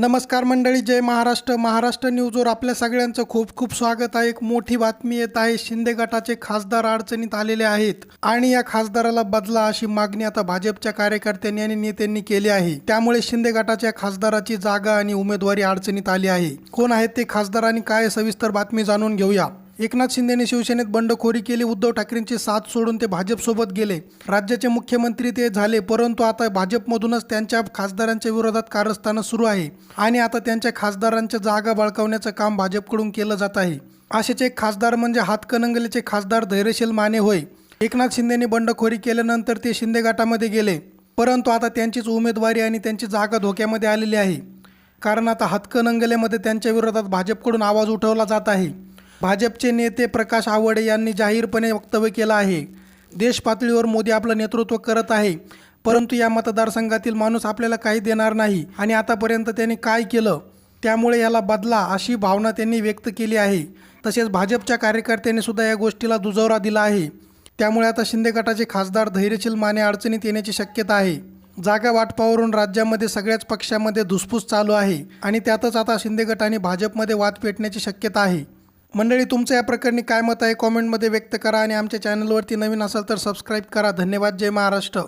नमस्कार मंडळी जय महाराष्ट्र. महाराष्ट्र न्यूजवर आपल्या सगळ्यांचं खूप खूप स्वागत आहे. एक मोठी बातमी येत आहे. शिंदे गटाचे खासदार अडचणीत आलेले आहेत आणि या खासदाराला बदला अशी मागणी आता भाजपच्या कार्यकर्त्यांनी आणि नेत्यांनी केली आहे. त्यामुळे शिंदे गटाच्या खासदाराची जागा आणि उमेदवारी अडचणीत आली आहे. कोण आहेत ते खासदार आणि काय सविस्तर बातमी जाणून घेऊया. एकनाथ शिंदेने शिवसेनेत बंडखोरी केली. उद्धव ठाकरेंची साथ सोडून ते भाजपसोबत गेले. राज्याचे मुख्यमंत्री ते झाले परंतु आता भाजपमधूनच त्यांच्या खासदारांच्या विरोधात कारस्थानं सुरू आहे आणि आता त्यांच्या खासदारांच्या जागा बळकावण्याचं काम भाजपकडून केलं जात आहे. असेच एक खासदार म्हणजे हातकणंगलेचे खासदार धैर्यशील माने होय. एकनाथ शिंदेने बंडखोरी केल्यानंतर ते शिंदे गटामध्ये गेले. परंतु आता त्यांचीच उमेदवारी आणि त्यांची जागा धोक्यामध्ये आलेली आहे. कारण आता हातकणंगलेमध्ये त्यांच्या विरोधात भाजपकडून आवाज उठवला जात आहे. भाजपचे नेते प्रकाश आवडे यांनी जाहीरपणे वक्तव्य केलं आहे. देश पातळीवर मोदी आपलं नेतृत्व करत आहे. परंतु या मतदारसंघातील माणूस आपल्याला काही देणार नाही आणि आतापर्यंत त्यांनी काय केलं? त्यामुळे याला बदला अशी भावना त्यांनी व्यक्त केली आहे. तसेच भाजपच्या कार्यकर्त्यांनी सुद्धा या गोष्टीला दुजोरा दिला आहे. त्यामुळे आता शिंदे गटाचे खासदार धैर्यशील माने अडचणीत येण्याची शक्यता आहे. जागा वाटपावरून राज्यामध्ये सगळ्याच पक्षामध्ये धुसफूस चालू आहे आणि त्यातच आता शिंदे गट आणि भाजपमध्ये वाद पेटण्याची शक्यता आहे. मंडळी तुमचं या प्रकरणी काय मत आहे? कॉमेंटमध्ये व्यक्त करा आणि आमच्या चॅनलवरती नवीन असाल तर सबस्क्राईब करा. धन्यवाद. जय महाराष्ट्र.